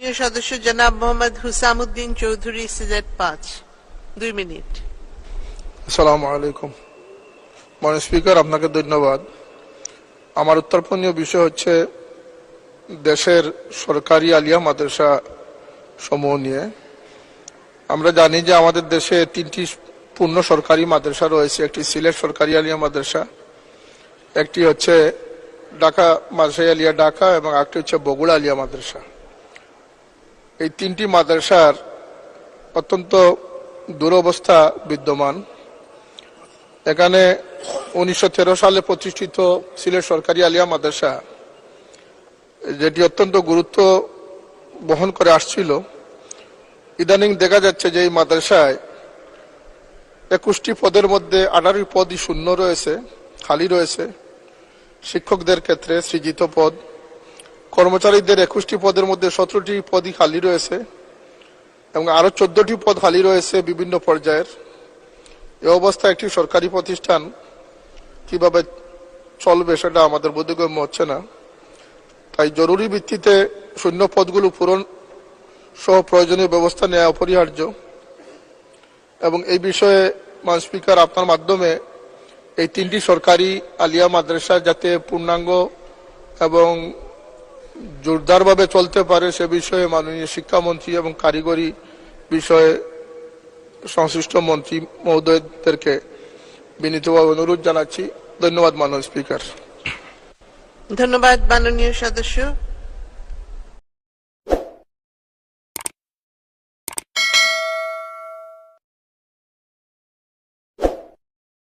মাননীয় সদস্য জনাব মোহাম্মদ হুসামুদ্দিন চৌধুরী, সিলেট পাঁচ। দুই মিনিট। আসসালামু আলাইকুম। মাননীয় স্পিকার, আপনাকে ধন্যবাদ। আমার উত্তরপণীয় বিষয় হচ্ছে দেশের সরকারি আলিয়া মাদ্রাসা সমূহ নিয়ে। আমরা জানি যে আমাদের দেশে তিনটি পূর্ণ সরকারি মাদ্রাসা রয়েছে, একটি সিলেট সরকারি আলিয়া মাদ্রাসা, একটি হচ্ছে ঢাকা মাদ্রাসা আলিয়া ঢাকা এবং একটি হচ্ছে বগুড়া আলিয়া মাদ্রাসা। এই তিনটি মাদ্রাসার অত্যন্ত দুরবস্থা বিদ্যমান। এখানে উনিশশো তেরো সালে প্রতিষ্ঠিত সিলেট সরকারি আলিয়া মাদ্রাসা, যেটি অত্যন্ত গুরুত্ব বহন করে আসছিল। ইদানিং দেখা যাচ্ছে যে এই মাদ্রাসায় একুশটি পদের মধ্যে আঠারোই পদই শূন্য রয়েছে, খালি রয়েছে। শিক্ষকদের ক্ষেত্রে সৃজিত পদ কর্মচারীদের একুশটি পদের মধ্যে সতেরোটি পদই খালি রয়েছে এবং আরও চোদ্দটি পদ খালি রয়েছে বিভিন্ন পর্যায়ের। এ অবস্থা একটি সরকারি প্রতিষ্ঠান। কীভাবে চলবে সেটা আমাদের বোধগম্য হচ্ছে না। তাই জরুরি ভিত্তিতে শূন্য পদগুলো পূরণ সহ প্রয়োজনীয় ব্যবস্থা নেওয়া অপরিহার্য। এবং এই বিষয়ে মান স্পিকার আপনার মাধ্যমে এই তিনটি সরকারি আলিয়া মাদ্রাসা যাতে পূর্ণাঙ্গ এবং জোরদারভাবে চলতে পারে সে বিষয়ে মাননীয় শিক্ষামন্ত্রী এবং কারিগরি বিষয়ে সংশ্লিষ্ট মন্ত্রী মহোদয়দেরকে বিনীতভাবে অনুরোধ জানাচ্ছি। ধন্যবাদ মাননীয় স্পিকার। ধন্যবাদ মাননীয় সদস্য।